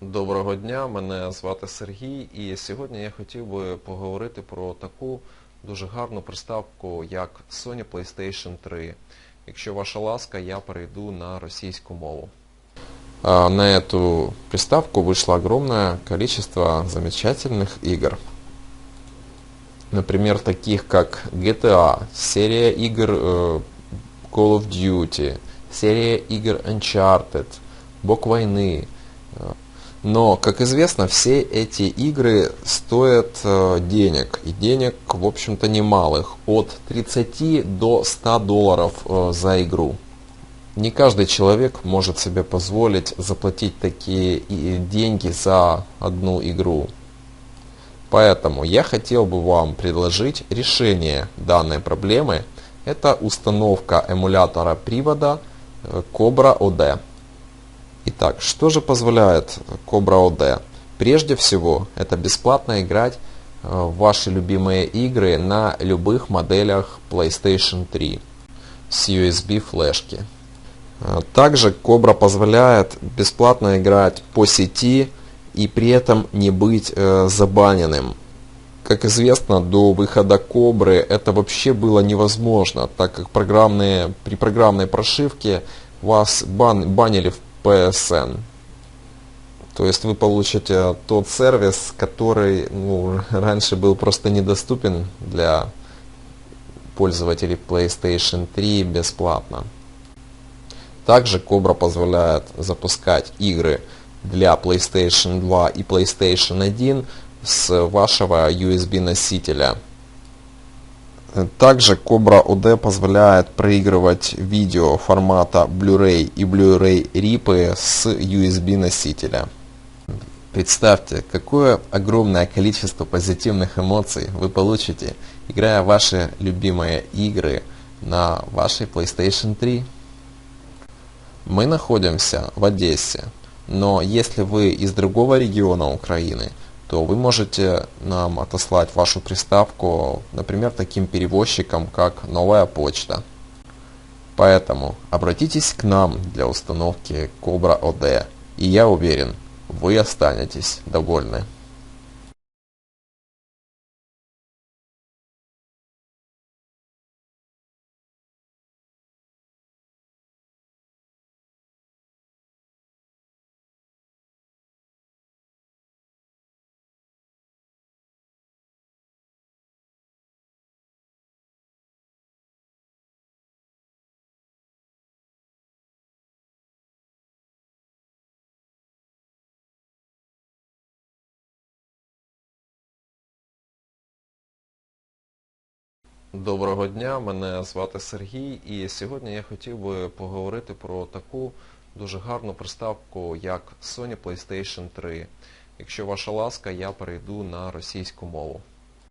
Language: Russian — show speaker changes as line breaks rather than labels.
Доброго дня, мене звати Сергій і сьогодні я хотів би поговорити про таку дуже гарну приставку, як Sony PlayStation 3. Якщо ваша ласка, я перейду на російську мову. А, На эту приставку вышло огромное количество замечательных игр. Например, таких как GTA, серия игр э, Call of Duty, серия игр Uncharted, Бог войны. Но, как известно, все эти игры стоят э, денег. И денег, в общем-то, немалых. От 30 до 100 долларов э, за игру. Не каждый человек может себе позволить заплатить такие деньги за одну игру. Поэтому я хотел бы вам предложить решение данной проблемы. Это установка эмулятора привода э, Cobra OD. Итак, что же позволяет Cobra OD? Прежде всего, это бесплатно играть э, в ваши любимые игры на любых моделях PlayStation 3 с USB флешки. Э, Также Cobra позволяет бесплатно играть по сети и при этом не быть э, забаненным. Как известно, до выхода Кобры это вообще было невозможно, так как программные, при программной прошивке вас бан, банили в PSN. То есть вы получите тот сервис, который ну, раньше был просто недоступен для пользователей PlayStation 3 бесплатно. Также Cobra позволяет запускать игры для PlayStation 2 и PlayStation 1 с вашего USB носителя. Также Cobra OD позволяет проигрывать видео формата Blu-ray и Blu-ray RIP с USB носителя. Представьте, какое огромное количество позитивных эмоций вы получите, играя ваши любимые игры на вашей PlayStation 3. Мы находимся в Одессе, но если вы из другого региона Украины, то вы можете нам отослать вашу приставку, например, таким перевозчиком, как Новая почта. Поэтому обратитесь к нам для установки Cobra OD, и я уверен, вы останетесь довольны. Доброго дня, мене звати Сергій, і сьогодні я хотів би поговорити про таку дуже гарну приставку, як Sony PlayStation 3. Якщо ваша ласка, я перейду на російську мову.